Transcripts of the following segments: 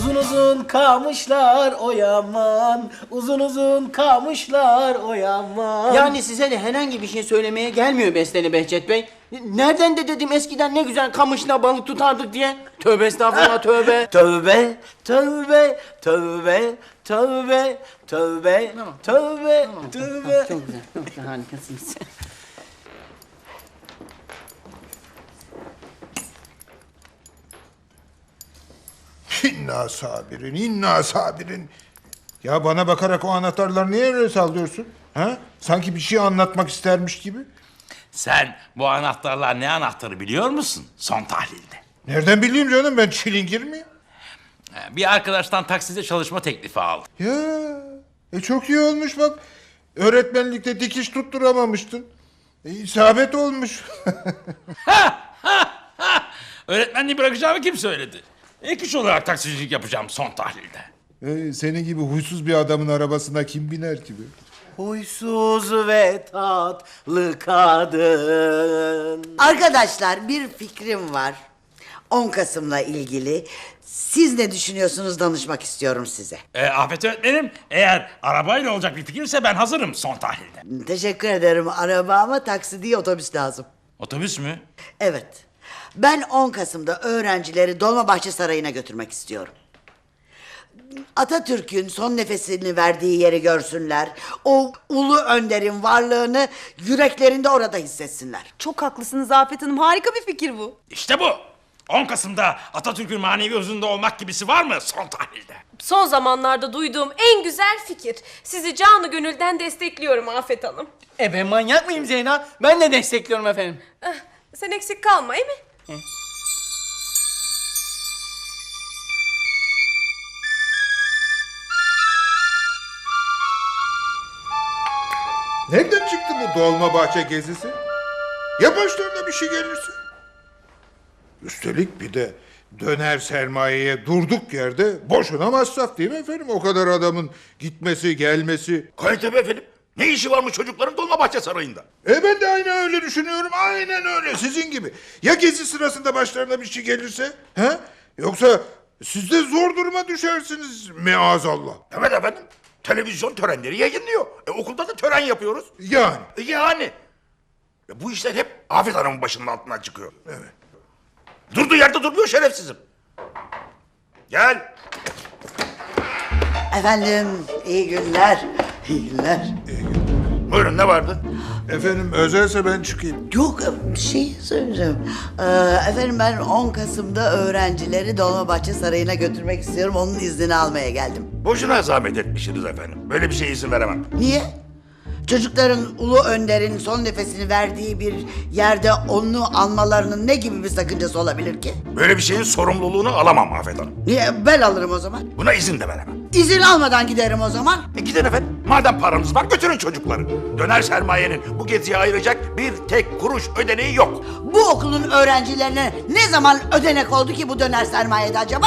Uzun uzun kamışlar o yaman. Uzun uzun kamışlar o yaman. Yani size de herhangi bir şey söylemeye gelmiyor Besteli Behçet Bey. Nereden de dedim eskiden ne güzel kamışla balık tutardık diye. Tövbe estağfurullah tövbe. Tövbe, tövbe, tövbe, tövbe, tövbe, tövbe, tövbe. Çok güzel, çok güzel harikasınız. İnna sabirin, inna sabirin. Ya bana bakarak o anahtarları niye öyle sallıyorsun? Ha? Sanki bir şey anlatmak istermiş gibi. Sen bu anahtarlar ne anahtarı biliyor musun? Son tahlilde. Nereden bileyim canım ben çilingir miyim? Bir arkadaştan takside çalışma teklifi aldım. Ya e çok iyi olmuş bak. Öğretmenlikte dikiş tutturamamıştın. E, isabet olmuş. Öğretmenliği bırakacağımı kim söyledi? Ek iş olarak taksicilik yapacağım son tahlilde. e, senin gibi huysuz bir adamın arabasına kim biner ki be? Huysuz ve tatlı kadın. Arkadaşlar bir fikrim var. 10 Kasım'la ilgili. Siz ne düşünüyorsunuz danışmak istiyorum size. Ee, Afet öğretmenim eğer arabayla olacak bir fikirse ben hazırım son tahlilde. Teşekkür ederim araba ama taksi değil otobüs lazım. Otobüs mü? Evet. Ben 10 Kasım'da öğrencileri Dolmabahçe Sarayı'na götürmek istiyorum. Atatürk'ün son nefesini verdiği yeri görsünler. O ulu önderin varlığını yüreklerinde orada hissetsinler. Çok haklısınız Afet Hanım. Harika bir fikir bu. İşte bu. 10 Kasım'da Atatürk'ün manevi huzurunda olmak gibisi var mı son tahlilde? Son zamanlarda duyduğum en güzel fikir. Sizi canı gönülden destekliyorum Afet Hanım. E ben manyak mıyım Zeyna? Ben de destekliyorum efendim. Eh, sen eksik kalma değil mi? Nereden çıktı bu Dolmabahçe gezisi? Ya başlarına bir şey gelirse? Üstelik bir de döner sermayeye durduk yerde boşuna masraf değil mi efendim? O kadar adamın gitmesi gelmesi. Tabii efendim. Ne işi varmış çocukların Dolmabahçe Sarayı'nda? E ben de aynen öyle düşünüyorum. Aynen öyle sizin gibi. Ya gezi sırasında başlarına bir şey gelirse? He? Yoksa siz de zor duruma düşersiniz meazallah. Evet efendim. Televizyon törenleri yayınlıyor. E, okulda da tören yapıyoruz. Yani. E, yani. E, bu işler hep Afet Hanım'ın başının altından çıkıyor. Evet. Durduğu yerde durmuyor şerefsizim. Gel. Efendim iyi günler. İyi günler. Buyurun ne vardı? Efendim özelse ben çıkayım. Yok bir şey söyleyeceğim. Ee, efendim ben 10 Kasım'da öğrencileri Dolmabahçe Sarayı'na götürmek istiyorum. Onun iznini almaya geldim. Boşuna zahmet etmişsiniz efendim. Böyle bir şeye izin veremem. Niye? Çocukların ulu önderin son nefesini verdiği bir yerde onu almalarının ne gibi bir sakıncası olabilir ki? Böyle bir şeyin sorumluluğunu alamam Afet Hanım. Niye? Ben alırım o zaman. Buna izin de veremem. İzin almadan giderim o zaman. E gidin efendim. Madem paranız var götürün çocukları. Döner sermayenin bu geziye ayıracak bir tek kuruş ödeneği yok. Bu okulun öğrencilerine ne zaman ödenek oldu ki bu döner sermayede acaba?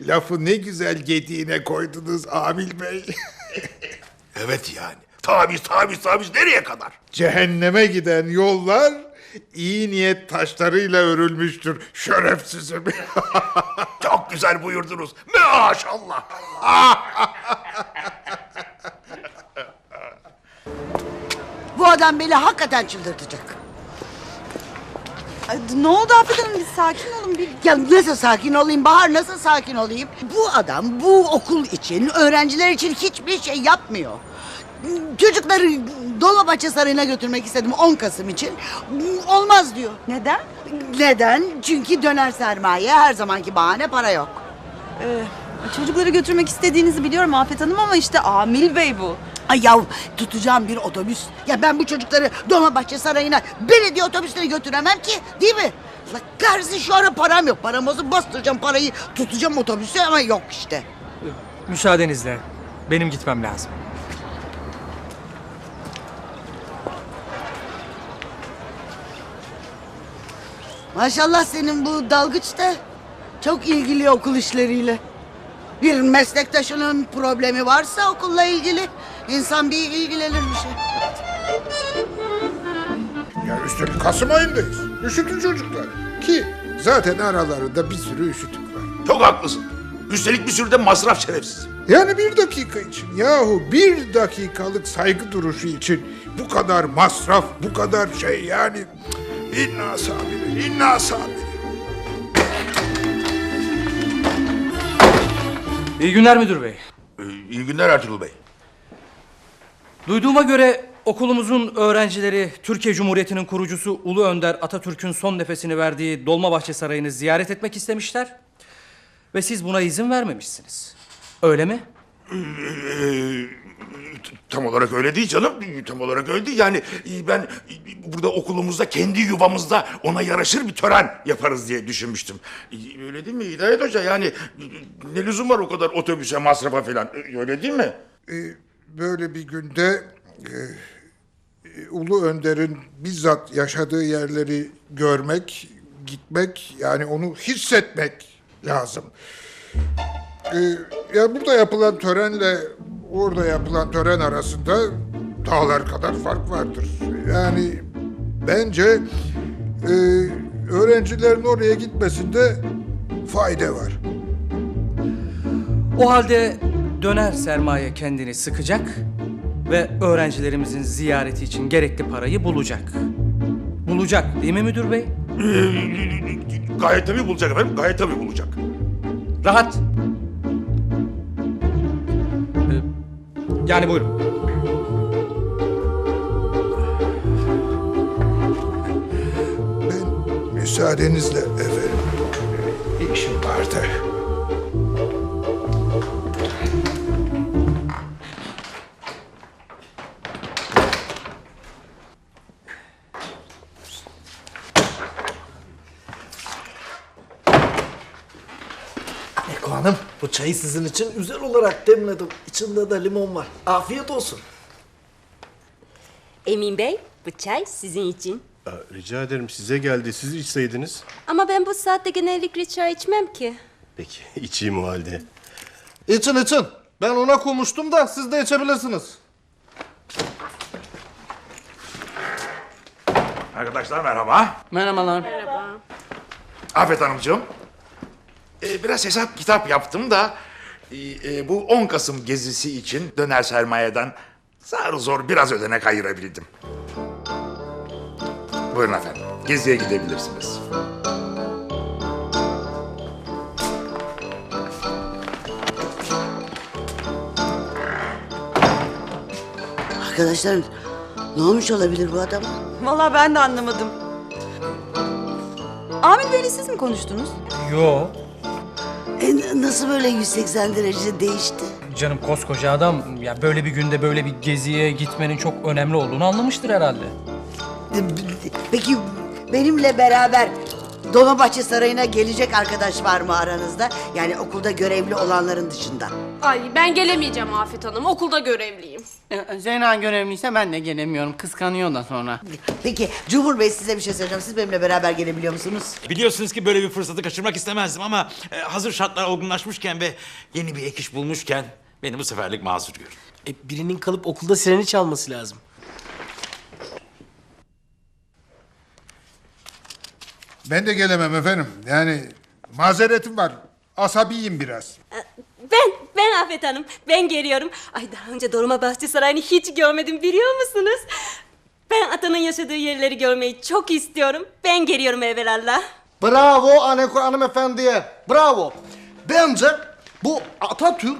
Lafı ne güzel gediğine koydunuz Amil Bey. Evet yani. Tabiz tabiz tabiz nereye kadar? Cehenneme giden yollar iyi niyet taşlarıyla örülmüştür şerefsizim. Çok güzel buyurdunuz. Maşallah. Bu adam beni hakikaten çıldırtacak. Ay, ne oldu Afet Hanım? Bir sakin olun. Bir... Ya nasıl sakin olayım Bahar nasıl sakin olayım? Bu adam bu okul için öğrenciler için hiçbir şey yapmıyor. Çocukları Dolmabahçe Sarayı'na götürmek istedim 10 Kasım için. Olmaz diyor. Neden? Neden? Çünkü döner sermaye her zamanki bahane para yok. Ee, çocukları götürmek istediğinizi biliyorum Afet Hanım ama işte Amil Bey bu. Ay yav tutacağım bir otobüs. Ya ben bu çocukları Dolmabahçe Sarayı'na belediye otobüsüne götüremem ki değil mi? La kahretsin şu ara param yok. Param olsa bastıracağım parayı tutacağım otobüse ama yok işte. Müsaadenizle. Benim gitmem lazım. Maşallah senin bu dalgıç da çok ilgili okul işleriyle. Bir meslektaşının problemi varsa okulla ilgili insan bir ilgilenir bir şey. Yani üstelik Kasım ayındayız. Üşütün çocuklar. Ki zaten aralarında bir sürü üşütük var. Çok haklısın. Üstelik bir sürü de masraf şerefsiz. Yani bir dakika için yahu bir dakikalık saygı duruşu için bu kadar masraf, bu kadar şey yani inna sabiri, inna sabiri. İyi günler müdür bey. Ee, iyi günler Ertuğrul Bey. Duyduğuma göre okulumuzun öğrencileri Türkiye Cumhuriyeti'nin kurucusu Ulu Önder Atatürk'ün son nefesini verdiği Dolmabahçe Sarayı'nı ziyaret etmek istemişler. Ve siz buna izin vermemişsiniz. Öyle mi? Ee, tam olarak öyle değil canım. Tam olarak öyle değil. Yani e, ben e, burada okulumuzda kendi yuvamızda ona yaraşır bir tören yaparız diye düşünmüştüm. E, Öyle değil mi Hidayet Hoca? Yani ne lüzum var o kadar otobüse masrafa falan? Öyle değil mi? Böyle bir günde e, e, Ulu Önder'in bizzat yaşadığı yerleri görmek, gitmek yani onu hissetmek lazım. Ee, ya burada yapılan törenle orada yapılan tören arasında dağlar kadar fark vardır. Yani bence e, öğrencilerin oraya gitmesinde fayda var. O halde döner sermaye kendini sıkacak ve öğrencilerimizin ziyareti için gerekli parayı bulacak. Bulacak değil mi müdür bey? Gayet tabii bulacak efendim. Gayet tabii bulacak. Rahat. Ee, Yani buyurun. Ben müsaadenizle efendim işim vardı. Hanım bu çayı sizin için özel olarak demledim. İçinde de limon var. Afiyet olsun. Emin Bey, bu çay sizin için. Aa, rica ederim size geldi. Siz içseydiniz. Ama ben bu saatte genellikle çay içmem ki. Peki içeyim o halde. İçin için. Ben ona koymuştum da siz de içebilirsiniz. Arkadaşlar merhaba. Merhabalar. Afet Hanımcığım. Ee, biraz hesap kitap yaptım da e, e, bu 10 Kasım gezisi için döner sermayeden zar zor biraz ödenek ayırabildim. Buyurun efendim. Geziye gidebilirsiniz. Arkadaşlar ne olmuş olabilir bu adama? Vallahi ben de anlamadım. Amil Bey'le siz mi konuştunuz? Yo. E, nasıl böyle 180 derece değişti? Canım koskoca adam ya böyle bir günde böyle bir geziye gitmenin çok önemli olduğunu anlamıştır herhalde. Peki benimle beraber Dolmabahçe Sarayı'na gelecek arkadaş var mı aranızda? Yani okulda görevli olanların dışında. Ay ben gelemeyeceğim Afet Hanım. Okulda görevliyim. Ee, Zeyna görevliyse ben de gelemiyorum. Kıskanıyor da sonra. Peki Cumhur Bey size bir şey söyleyeceğim. Siz benimle beraber gelebiliyor musunuz? Biliyorsunuz ki böyle bir fırsatı kaçırmak istemezdim ama e, hazır şartlar olgunlaşmışken ve yeni bir ek iş bulmuşken beni bu seferlik mazur görün. E, birinin kalıp okulda sireni çalması lazım. Ben de gelemem efendim. Yani mazeretim var. Asabiyim biraz. Ben, ben Afet Hanım, ben geliyorum. Ay daha önce Dolmabahçe Sarayı'nı hiç görmedim biliyor musunuz? Ben atanın yaşadığı yerleri görmeyi çok istiyorum. Ben geliyorum evvelallah. Bravo Aneko hanımefendiye. Bravo. Bence bu Atatürk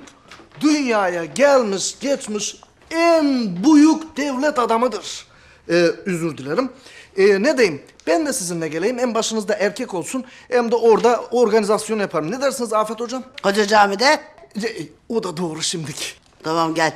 dünyaya gelmiş geçmiş en büyük devlet adamıdır. Ee, özür dilerim. Ee, ne diyeyim? Ben de sizinle geleyim. En başınızda erkek olsun. Hem de orada organizasyon yaparım. Ne dersiniz Afet Hocam? Hoca camide. E, O da doğru şimdiki. Tamam gel.